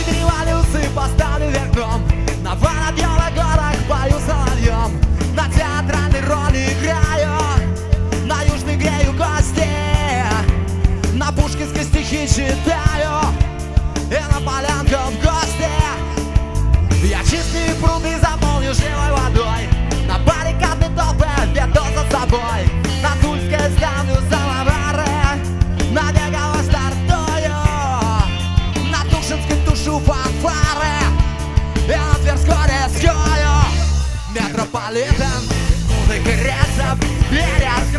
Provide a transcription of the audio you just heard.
Десять революций поставлю вверх дном. На два горах пою соловьем На театральной роли играю. На южной грею кости На пушкинской стихи читаю. И на полянках в гости. Я чистые пруды заполню живо летом переоткрыта Знакомые рельсы